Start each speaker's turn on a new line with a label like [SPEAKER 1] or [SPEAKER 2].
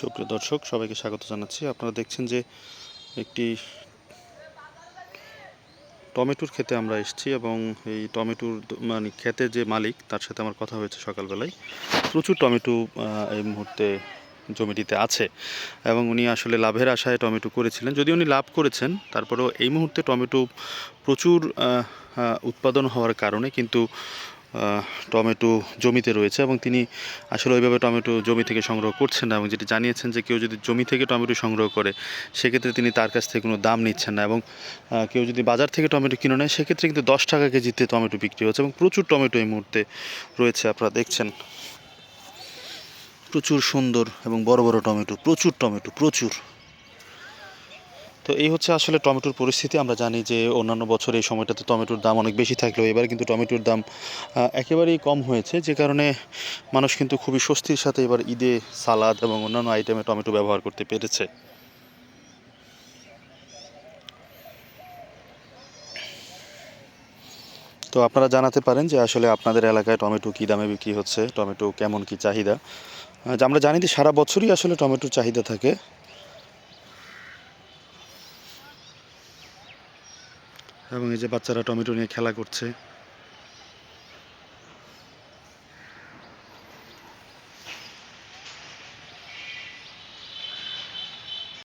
[SPEAKER 1] সুপ্রিয় দর্শক, সবাইকে স্বাগত জানাচ্ছি। আপনারা দেখছেন যে একটি টমেটোর খেতে আমরা এসেছি এবং এই টমেটোর মানে ক্ষেতের যে মালিক, তার সাথে আমার কথা হয়েছে সকালবেলায়। প্রচুর টমেটো এই মুহূর্তে জমিটিতে আছে এবং উনি আসলে লাভের আশায় টমেটো করেছিলেন। যদি উনি লাভ করেছেন, তারপরেও এই মুহূর্তে টমেটো প্রচুর উৎপাদন হওয়ার কারণে কিন্তু টমেটো জমিতে রয়েছে এবং তিনি আসলে ওইভাবে টমেটো জমি থেকে সংগ্রহ করছেন না এবং যেটি জানিয়েছেন যে কেউ যদি জমি থেকে টমেটো সংগ্রহ করে, সেক্ষেত্রে তিনি তার কাছ থেকে কোনো দাম নিচ্ছেন না এবং কেউ যদি বাজার থেকে টমেটো কিনে নেয়, সেক্ষেত্রে কিন্তু দশ টাকা কেজিতে টমেটো বিক্রি হচ্ছে এবং প্রচুর টমেটো এই মুহূর্তে রয়েছে আপনারা দেখছেন। প্রচুর সুন্দর এবং বড় বড় টমেটো, প্রচুর টমেটো, প্রচুর। তো এই হচ্ছে আসলে টমেটোর পরিস্থিতি। আমরা জানি যে অন্যান্য বছর এই সময়টাতে টমেটোর দাম অনেক বেশি থাকলেও এবার কিন্তু টমেটোর দাম একেবারেই কম হয়েছে। যে কারণে মানুষ কিন্তু খুবই স্বস্তির সাথে এবার ঈদে সালাদ এবং অন্যান্য আইটেমে টমেটো ব্যবহার করতে পেরেছে। তো আপনারা জানাতে পারেন যে আসলে আপনাদের এলাকায় টমেটো কী দামে বিক্রি হচ্ছে, টমেটো কেমন কি চাহিদা। আমরা জানি যে সারা বছরই আসলে টমেটোর চাহিদা থাকে। এবং এই যে বাচ্চারা টমেটো নিয়ে খেলা করছে।